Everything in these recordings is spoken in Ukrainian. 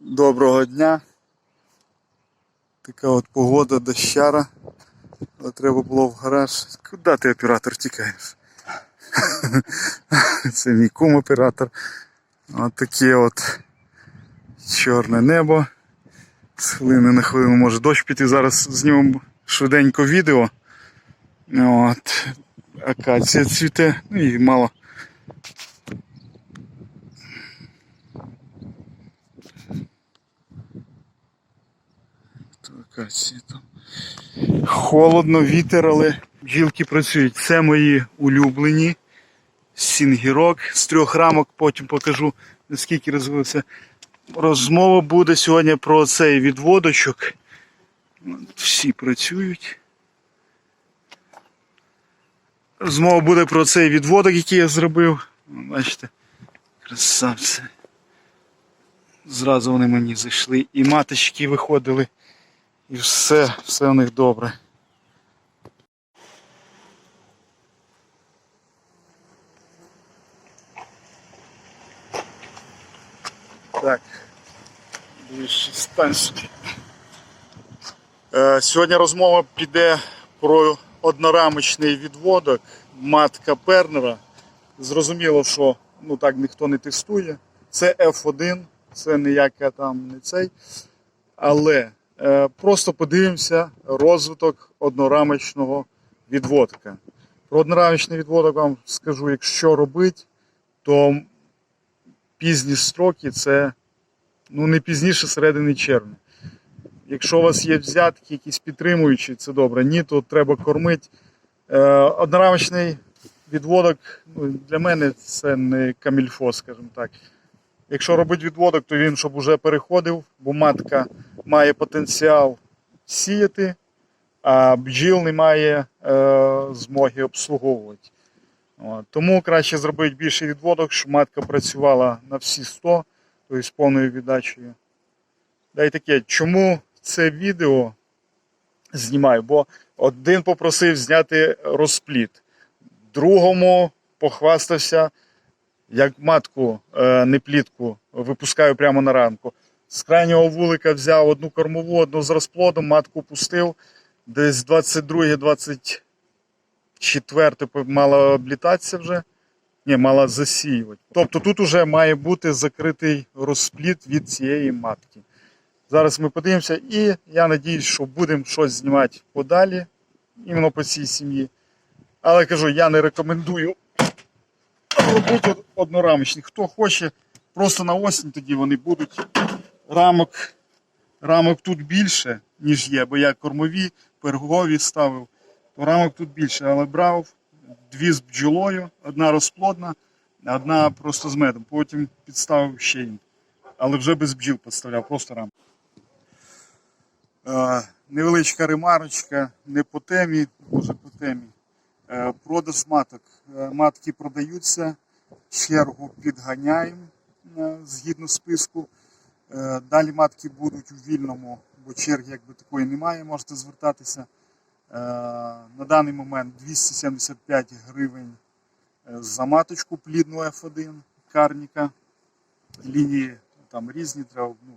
Доброго дня. Така от погода дощара. Але треба було в гараж. Куди ти оператор тікаєш? Це мій кум оператор. От таке от чорне небо. З хвилини на хвилину може дощ піти. Зараз знімемо швиденько відео. От. Акація цвіте, ну і мало. То акація там. Холодно, вітер, але бджілки працюють. Це мої улюблені. Сінгірок з трьох рамок, потім покажу наскільки розвився. Розмова буде сьогодні про цей відводочок. Всі працюють. Розмова буде про цей відводок, який я зробив. Бачите, красавці. Зразу вони мені зайшли. І маточки виходили. І все, все у них добре. Так. Ближче сюди. Е, Сьогодні розмова піде про однорамочний відводок матка Пернера. Зрозуміло, що ну так ніхто не тестує. Це F1, це ніяка там не цей. Але просто подивимося розвиток однорамочного відводка. Про однорамочний відводок вам скажу, якщо робити, то пізні строки це ну, не пізніше середини червня. Якщо у вас є взятки, якісь підтримуючі, це добре. Ні, то треба кормити. Е, однорамочний відводок ну, для мене це не камільфо, скажімо так. Якщо робити відводок, то він щоб вже переходив, бо матка має потенціал сіяти, а бджіл не має е, змоги обслуговувати. От. Тому краще зробити більший відводок, щоб матка працювала на всі 100, тобто з повною віддачею. Да і таке, чому це відео знімаю? Бо один попросив зняти розпліт, другому похвастався, як матку е, не випускаю прямо на ранку. З крайнього вулика взяв одну кормову, одну з розплодом, матку пустив. Десь 22-24 мала облітатися вже. Ні, мала засіювати. Тобто тут вже має бути закритий розпліт від цієї матки. Зараз ми подивимося, і я надіюсь, що будемо щось знімати подалі, іменно по цій сім'ї. Але кажу, я не рекомендую робити однорамочні. Хто хоче, просто на осінь тоді вони будуть. Рамок, рамок тут більше, ніж є, бо я кормові, пергові ставив, то рамок тут більше, але брав дві з бджолою, одна розплодна, одна просто з медом. Потім підставив ще їм. Але вже без бджіл підставляв, просто рамок. Е, невеличка ремарочка, не по темі, може по темі. Е, продаж маток. Е, матки продаються, чергу підганяємо е, згідно списку. Далі матки будуть у вільному, бо черги якби такої немає, можете звертатися. На даний момент 275 гривень за маточку плідну F1 карніка. Лінії там різні треба. Ну,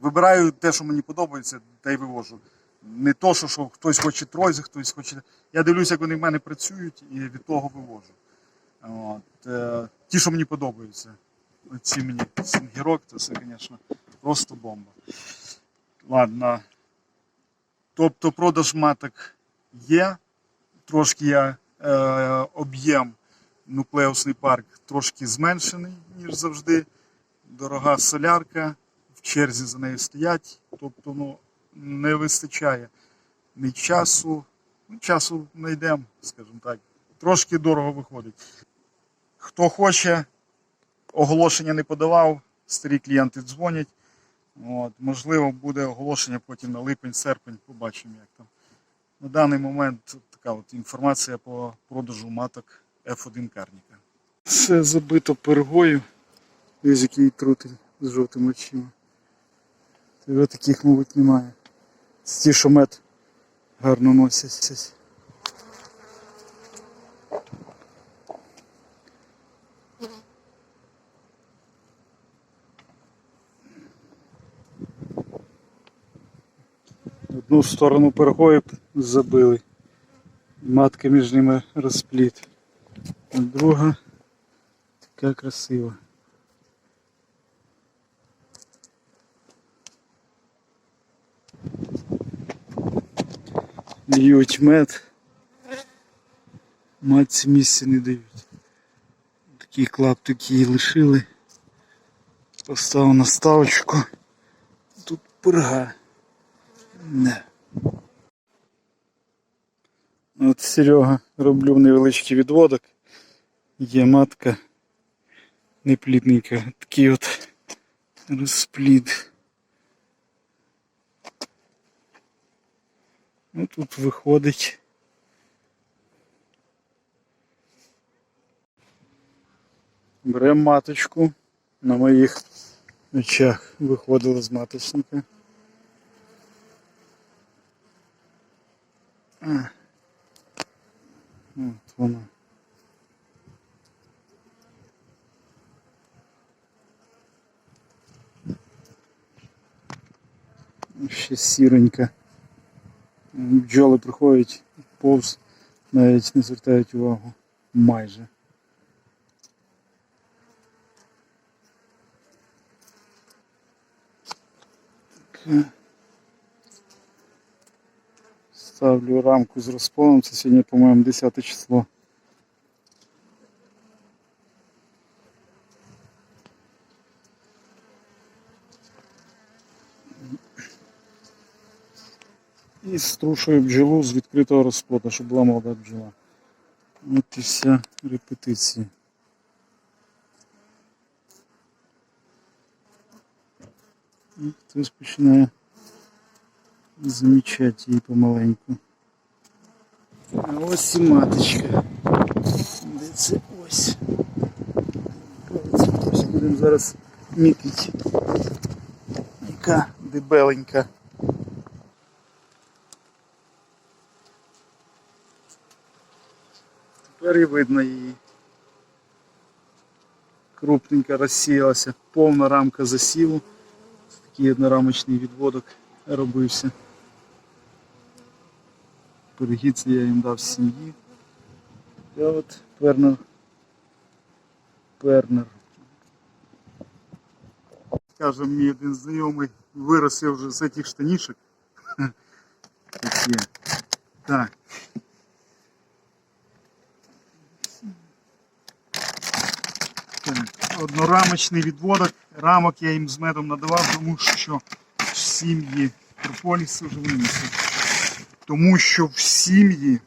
вибираю те, що мені подобається, та й вивожу. Не то, що, що хтось хоче тройзи, хтось хоче. Я дивлюся, як вони в мене працюють, і від того вивожу. От. Е, ті, що мені подобаються. Ці мені сінгірок, то це, звісно, просто бомба. Ладно. Тобто продаж маток є. Трошки я е, об'єм нуклеусний парк трошки зменшений, ніж завжди. Дорога солярка, в черзі за нею стоять. Тобто ну, не вистачає ні часу. Ну, часу знайдемо, скажімо так. Трошки дорого виходить. Хто хоче, оголошення не подавав, старі клієнти дзвонять. От, можливо, буде оголошення потім на липень-серпень, побачимо, як там. На даний момент така от інформація по продажу маток F1 карніка. Все забито пергою. Ось який трутень з жовтими очима. Тебе таких, мабуть, немає стішомет гарно носять. Одну сторону пергою забили, матки між ними розпліт, а друга така красива. Льють мед. Матці місця не дають. Такі клаптики її лишили. Поставив на ставочку. Тут пирога. Не. От Серега роблю невеличкий відводок. Є матка неплідненька. Такий от розплід. Ну тут виходить. Беремо маточку. На моїх очах виходила з маточника. А. От вона. Ще сіронька. Бджоли приходять повз, навіть не звертають увагу. Майже. Ставлю рамку з розпоном, Це сьогодні, по-моєму, 10 число. І струшую бджолу з відкритого розплода, щоб була молода бджола. От і вся репетиція. І хтось починає замічати її помаленьку. А ось і маточка. Де це ось? Ось будемо зараз мітити. Яка дебеленька. Тепер видно її. Крупненько розсіялася, повна рамка засіву. Такий однорамочний відводок робився. Це я їм дав з сім'ї. Я от пернер. Пернер. Каже мій один знайомий, вирос я вже з цих штанішок. Так. Так, Однорамочний відводок. Рамок я їм з медом надавав, тому що в сім'ї прополіс вже винесли. Тому що в сім'ї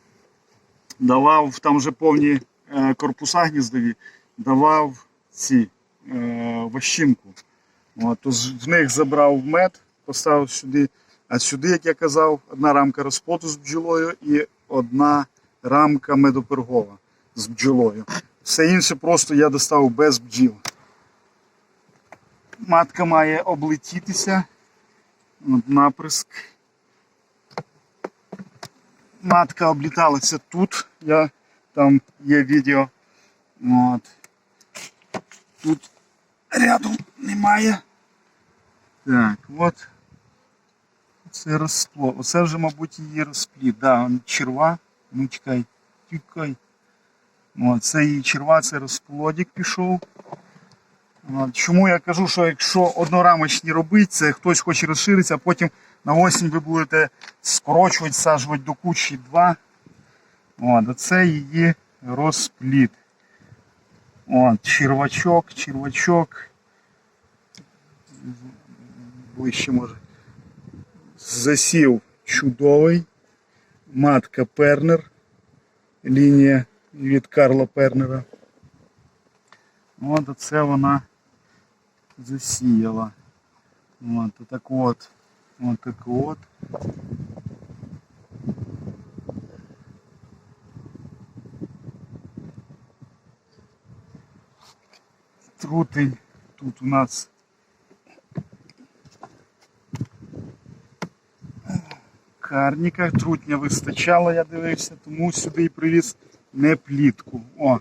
давав, там вже повні е, корпуса гніздові, давав ці е, ващинку. От, то в них забрав мед, поставив сюди. А сюди, як я казав, одна рамка розплоду з бджолою і одна рамка медопергова з бджолою. Все інше просто я доставив без бджіл. Матка має облетітися. От наприск. Матка обліталася тут. Я, там є відео. От. Тут рядом немає. Так, от. Це розплод. Оце вже, мабуть, її розплід. Да, черва. Ну чекай, тікай. Це її черва, це розплодик пішов. Чому я кажу, що якщо однорамочні робити, це хтось хоче розширитися, а потім на осінь ви будете скорочувати, саджувати до кучі два. От, це її розплід. От, червачок, червачок. Ближче може. Засів чудовий. Матка Пернер. Лінія від Карла Пернера. От оце вона засіяла. От так от. От так от. Трутень тут у нас карніка, трутня вистачало, я дивився, тому сюди і привіз не плітку. О,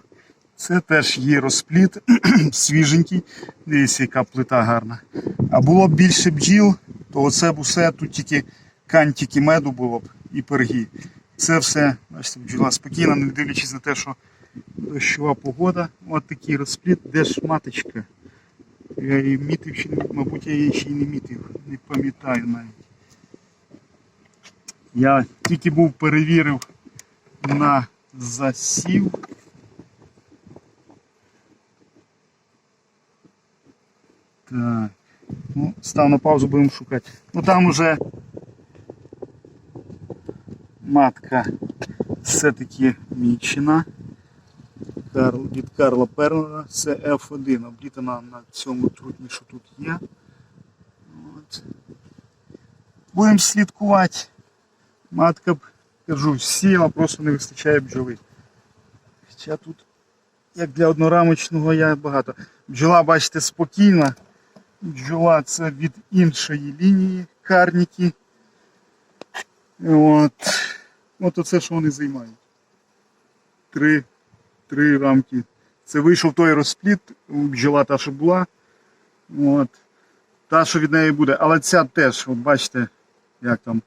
це теж є розпліт, свіженький. Дивіться, яка плита гарна. А було б більше бджіл, то оце б усе тут тільки кантики меду було б і перги. Це все, бачите, бджола спокійна, не дивлячись на те, що дощова погода. От такий розпліт, де ж маточка. Я її мітив, чи мабуть, я її ще й не мітив, не пам'ятаю навіть. Я тільки був перевірив на засів. Так. Ну, став на паузу, будемо шукати. Ну там уже матка все-таки мічена. Карл, від Карла Пернера. Це F1, облітана на цьому трутні, що тут є. От. Будемо слідкувати. Матка, б, кажу, сіла, просто не вистачає бджоли. Хоча тут, як для однорамочного, я багато. Бджола, бачите, спокійна. Бджола це від іншої лінії карніки. От. От оце, що вони займають. Три, три рамки. Це вийшов той розпліт, бджола та, що була. От. Та, що від неї буде. Але ця теж, от бачите, як там.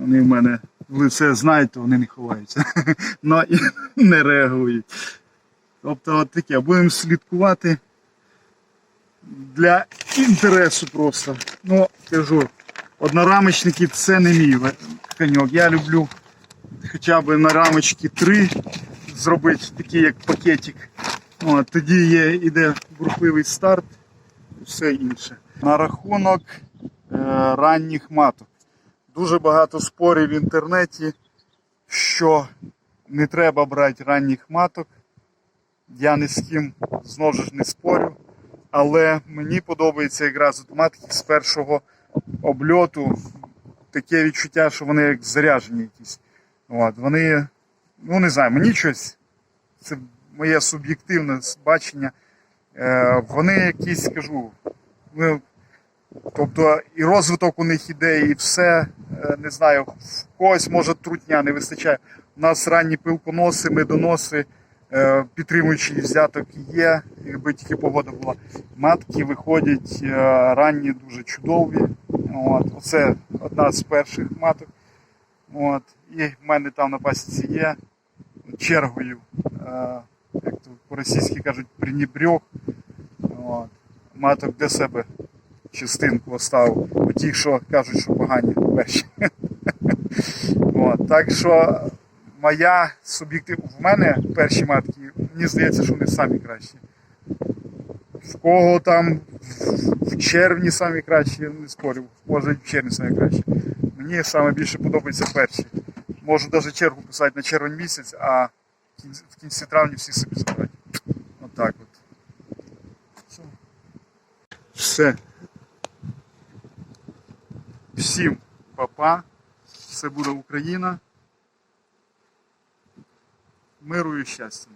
Вони в мене в лице знають, то вони не ховаються. Ну і не реагують. Тобто от таке, будемо слідкувати для інтересу просто. Ну, кажу, однорамочники це не мій коньок. Я люблю хоча б на рамочки три зробити такий як пакетик. От, тоді є, іде бурхливий старт і все інше. На рахунок е, ранніх маток. Дуже багато спорів в інтернеті, що не треба брати ранніх маток. Я ні з ким знову ж не спорю. Але мені подобається якраз от матки з першого обльоту. Таке відчуття, що вони як заряжені якісь. От, вони, ну не знаю, мені щось, це моє суб'єктивне бачення. Е, вони якісь, кажу, ну, тобто і розвиток у них іде, і все. Е, не знаю, в когось може трутня не вистачає. У нас ранні пилконоси, медоноси, е, підтримуючий взяток є, якби тільки погода була. Матки виходять е, ранні дуже чудові. От. Оце одна з перших маток. От. І в мене там на пасіці є чергою, як то по-російськи кажуть, пренебрег. От. Маток для себе частинку оставив. Ті, що кажуть, що погані перші. От. Так що моя суб'єктив. В мене перші матки, мені здається, що вони самі кращі. В кого там в червні самі кращі, я не спорю, може в червні самі кращі. Мені саме більше подобаються перші. Можу навіть чергу писати на червень місяць, а в кінці, травня всі собі забрати. Отак от. Все. Все. Всім папа. Все буде Україна. Миру і щастя.